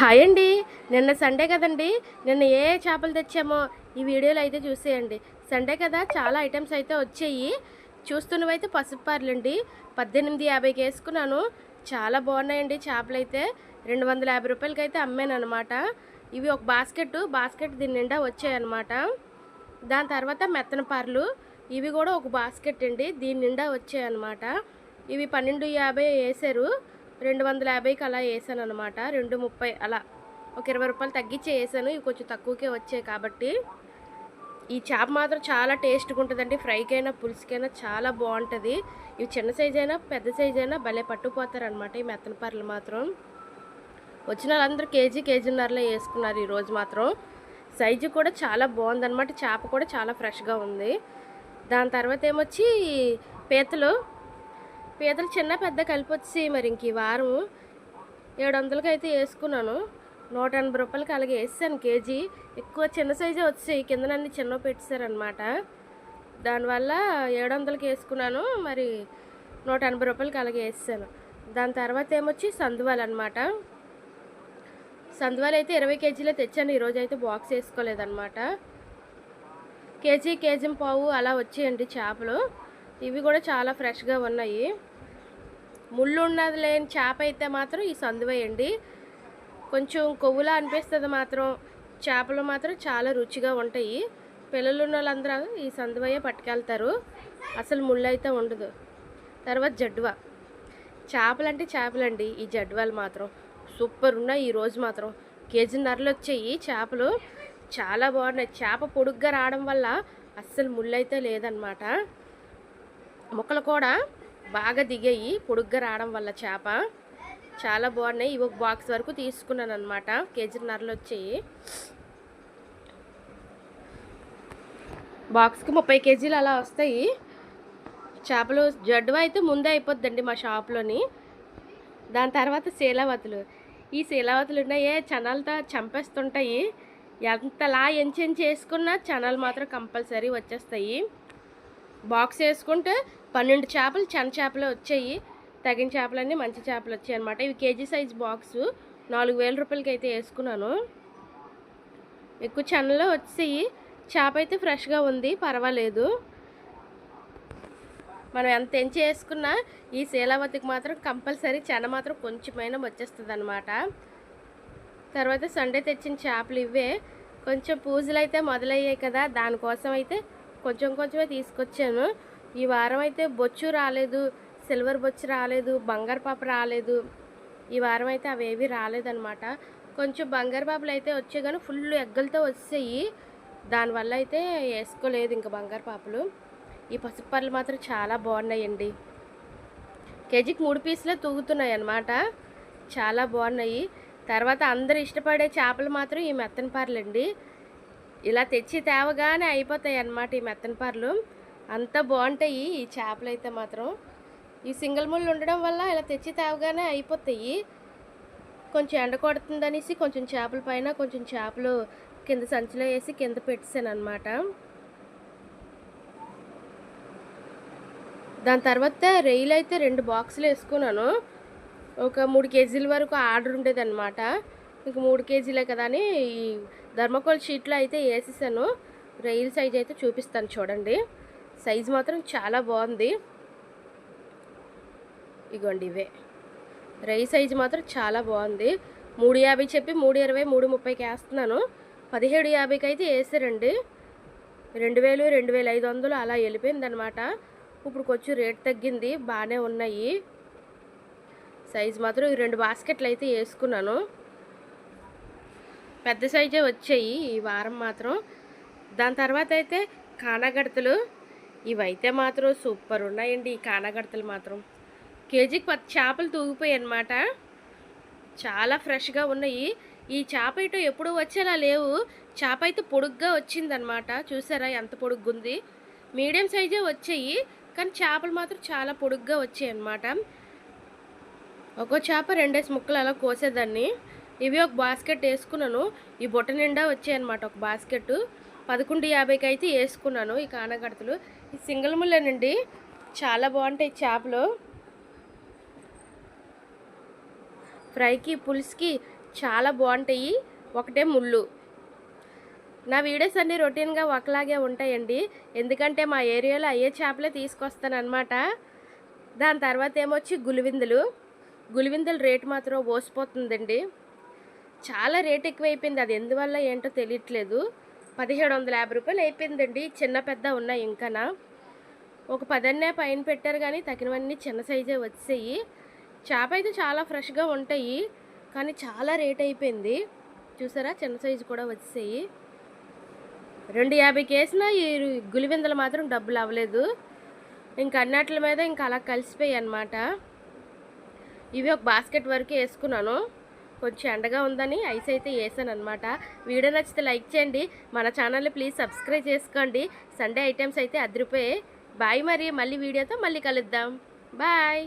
Hi అండి. నిన్న Sunday కదండి. నిన్న ఏ చేపలు తెచ్చామో ఈ వీడియోలో అయితే చూసేయండి. సండే కదా చాలా ఐటమ్స్ అయితే వచ్చాయి. చూస్తున్నవైతే పసుపు పద్దెనిమిది యాభైకి వేసుకున్నాను. చాలా బాగున్నాయండి చేపలు అయితే రెండు వందల యాభై రూపాయలకి అయితే అమ్మాను అనమాట ఇవి ఒక బాస్కెట్. బాస్కెట్ దీని నిండా వచ్చాయన్నమాట. దాని తర్వాత మెత్తన పార్లు. ఇవి కూడా ఒక బాస్కెట్ అండి. దీని నిండా వచ్చాయన్నమాట. ఇవి పన్నెండు యాభై వేసారు. రెండు వందల యాభైకి అలా వేసాను అనమాట రెండు ముప్పై అలా. ఒక ఇరవై రూపాయలు తగ్గించి వేసాను. ఇవి కొంచెం తక్కువకే వచ్చాయి కాబట్టి. ఈ చేప మాత్రం చాలా టేస్ట్గా ఉంటుందండి. ఫ్రైకైనా పులుసుకైనా చాలా బాగుంటుంది. ఇవి చిన్న సైజ్ అయినా పెద్ద సైజ్ అయినా భలే పట్టుకుపోతారనమాట ఈ మెత్తన పర్లు మాత్రం. వచ్చిన వాళ్ళందరూ కేజీ కేజీన్నరలో వేసుకున్నారు ఈరోజు మాత్రం. సైజు కూడా చాలా బాగుందన్నమాట. చేప కూడా చాలా ఫ్రెష్గా ఉంది. దాని తర్వాత ఏమొచ్చి పీతలు. పీతలు చిన్న పెద్ద కలిపి వచ్చి మరి ఇంక ఈ వారం ఏడు వందలకి అయితే వేసుకున్నాను నూట ఎనభై రూపాయలకి అలాగే వేసాను కేజీ. ఎక్కువ చిన్న సైజే వచ్చాయి కిందనన్నీ చిన్న పెట్టేశారనమాట దానివల్ల ఏడు వందలకి వేసుకున్నాను మరి నూట ఎనభై రూపాయలకి అలాగే వేసాను దాని తర్వాత ఏమొచ్చి సందువాలు అనమాట సందువాలు అయితే ఇరవై కేజీలే తెచ్చాను. ఈరోజు అయితే బాక్స్ వేసుకోలేదన్నమాట కేజీ కేజీ పావు అలా వచ్చేయండి చేపలు. ఇవి కూడా చాలా ఫ్రెష్గా ఉన్నాయి. ముళ్ళు ఉన్నది లేని చేప అయితే మాత్రం ఈ సందువేయండి కొంచెం కొవ్వులా అనిపిస్తుంది మాత్రం. చేపలు మాత్రం చాలా రుచిగా ఉంటాయి. పిల్లలు ఉన్న వాళ్ళందరూ ఈ సందువయ్య పట్టుకెళ్తారు. అసలు ముళ్ళు అయితే ఉండదు. తర్వాత జడ్వా చేపలంటే చేపలండి ఈ జడ్వాలు మాత్రం. సూపర్ ఉన్నాయి ఈరోజు మాత్రం మాత్రం. కేజీన్నరలు వచ్చాయి చేపలు. చాలా బాగున్నాయి. చేప పొడుగ్గా రావడం వల్ల అస్సలు ముళ్ళు అయితే లేదనమాట ముక్కలు కూడా బాగా దిగాయి పొడుగ్గా రావడం వల్ల చేప. చాలా బాగున్నాయి. ఇవి ఒక బాక్స్ వరకు తీసుకున్నాను అనమాట కేజీన్నరలు వచ్చాయి. బాక్స్కి ముప్పై కేజీలు అలా వస్తాయి. చేపలు జడ్డు అయితే ముందే అయిపోద్దండి మా షాప్లోని. దాని తర్వాత శీలావతులు. ఈ శీలావతులు ఉన్నాయే చనాలతో చంపేస్తుంటాయి. ఎంతలా ఎంచెంచి వేసుకున్నా చనాలు మాత్రం కంపల్సరీ వచ్చేస్తాయి. బాక్స్ వేసుకుంటే పన్నెండు చేపలు చిన్న చేపలు వచ్చాయి. తగిన చేపలన్నీ మంచి చేపలు వచ్చాయి అనమాట ఇవి కేజీ సైజ్ బాక్సు. నాలుగు వేల రూపాయలకి అయితే వేసుకున్నాను. ఎక్కువ చెన్నలో వచ్చాయి. చేప అయితే ఫ్రెష్గా ఉంది పర్వాలేదు. మనం ఎంత ఎంచి వేసుకున్నా ఈ శీలావతికి మాత్రం కంపల్సరీ చెన మాత్రం కొంచెమైనా వచ్చేస్తుంది అనమాట తర్వాత సండే తెచ్చిన చేపలు ఇవే. కొంచెం పూజలు అయితే మొదలయ్యాయి కదా దానికోసం అయితే కొంచెం కొంచెమే తీసుకొచ్చాను. ఈ వారం అయితే బొచ్చు రాలేదు సిల్వర్ బొచ్చు రాలేదు బంగారు పాప రాలేదు. ఈ వారం అయితే అవేవి రాలేదన్నమాట. కొంచెం బంగారు పాపలు అయితే వచ్చాయి కానీ ఫుల్ ఎగ్గలతో వచ్చాయి. దానివల్ల అయితే వేసుకోలేదు ఇంకా బంగారు పాపలు. ఈ పసుపు పళ్ళు మాత్రం చాలా బాగున్నాయండి. కేజీకి మూడు పీసులే తూగుతున్నాయి అన్నమాట చాలా బాగున్నాయి. తర్వాత అందరు ఇష్టపడే చేపలు మాత్రం ఈ మెత్తన అండి ఇలా తెచ్చి తేవగానే అయిపోతాయి అన్నమాట ఈ మెత్తనపార్లు అంత బాగుంటాయి ఈ చేపలు అయితే మాత్రం. ఈ సింగిల్ ముళ్ళు ఉండడం వల్ల ఇలా తెచ్చి తేవగానే అయిపోతాయి. కొంచెం ఎండ కొడుతుందనేసి కొంచెం చేపల పైన కొంచెం చేపలు కింద సంచిలో వేసి కింద పెట్టేసాను అనమాట దాని తర్వాత రెయిల్ అయితే రెండు బాక్సులు వేసుకున్నాను. ఒక మూడు కేజీల వరకు ఆర్డర్ ఉండేది అనమాట ఇంక మూడు కేజీలే కదా అని ఈ ధర్మకోల్ షీట్లో అయితే వేసేసాను. రెయిల్ సైజ్ అయితే చూపిస్తాను చూడండి. సైజ్ మాత్రం చాలా బాగుంది. ఇగోండి ఇవే. రై సైజు మాత్రం చాలా బాగుంది. మూడు యాభై చెప్పి మూడు ఇరవై మూడు ముప్పైకి వేస్తున్నాను. పదిహేడు యాభైకి అయితే వేసారండి. రెండు వేలు రెండు వేల ఐదు వందలు అలా వెళ్ళిపోయిందనమాట. ఇప్పుడు కొంచెం రేట్ తగ్గింది బాగానే ఉన్నాయి. సైజ్ మాత్రం ఈ రెండు బాస్కెట్లు అయితే వేసుకున్నాను. పెద్ద సైజే వచ్చాయి ఈ వారం మాత్రం. దాని తర్వాత అయితే కానగడతలు ఇవైతే మాత్రం సూపర్ ఉన్నాయండి. ఈ కానగడతలు మాత్రం. కేజీకి పది చేపలు తూగిపోయాయి అనమాట చాలా ఫ్రెష్గా ఉన్నాయి. ఈ చేప ఇటు ఎప్పుడు వచ్చేలా లేవు. చేప అయితే పొడుగ్గా వచ్చిందనమాట చూసారా ఎంత పొడుగ్గుంది. మీడియం సైజే వచ్చాయి. కానీ చేపలు మాత్రం చాలా పొడుగ్గా వచ్చాయి అనమాట ఒక్కో చేప రెండేసి ముక్కలు అలా కోసేదాన్ని. ఇవి ఒక బాస్కెట్ వేసుకున్నాను. ఈ బుట్ట నిండా వచ్చాయన్నమాట ఒక బాస్కెట్ పదకొండు యాభైకి అయితే వేసుకున్నాను ఈ కానగడతలు. ఈ సింగిల్ ముళ్ళేనండి చాలా బాగుంటాయి చేపలు. ఫ్రైకి పులుసుకి చాలా బాగుంటాయి. ఒకటే ముళ్ళు. నా వీడియోస్ అన్నీ రొటీన్గా ఒకలాగే ఉంటాయండి. ఎందుకంటే మా ఏరియాలో అయ్యే చేపలే తీసుకొస్తానమాట దాని తర్వాత ఏమొచ్చి గులివిందులు గులివిందుల రేటు మాత్రం ఓసిపోతుందండి. చాలా రేట్ ఎక్కువైపోయింది. అది ఎందువల్ల ఏంటో తెలియట్లేదు. పదిహేడు వందల యాభై రూపాయలు అయిపోయిందండి. చిన్న పెద్ద ఉన్నాయి ఇంకానా? ఒక పదన్నే పైన పెట్టారు కానీ తగినవన్నీ చిన్న సైజే వచ్చాయి. చేప అయితే చాలా ఫ్రెష్గా ఉంటాయి కానీ చాలా రేట్ అయిపోయింది. చూసారా? చిన్న సైజు కూడా వచ్చాయి. రెండు యాభైకి వేసిన ఈ గులివిందలు మాత్రం డబ్బులు అవ్వలేదు. ఇంక అన్నట్ల మీద ఇంకా అలా కలిసిపోయాయి అన్నమాట. ఇవి ఒక బాస్కెట్ వరకు వేసుకున్నాను. కొంచెం ఎండగా ఉందని ఐస్ అయితే వేసాను అనమాట వీడియో నచ్చితే లైక్ చేయండి. మన ఛానల్ని ప్లీజ్ సబ్స్క్రైబ్ చేసుకోండి. సండే ఐటమ్స్ అయితే అదిరిపోయాయి. బాయ్ మరి మళ్ళీ వీడియోతో మళ్ళీ కలుద్దాం. బాయ్.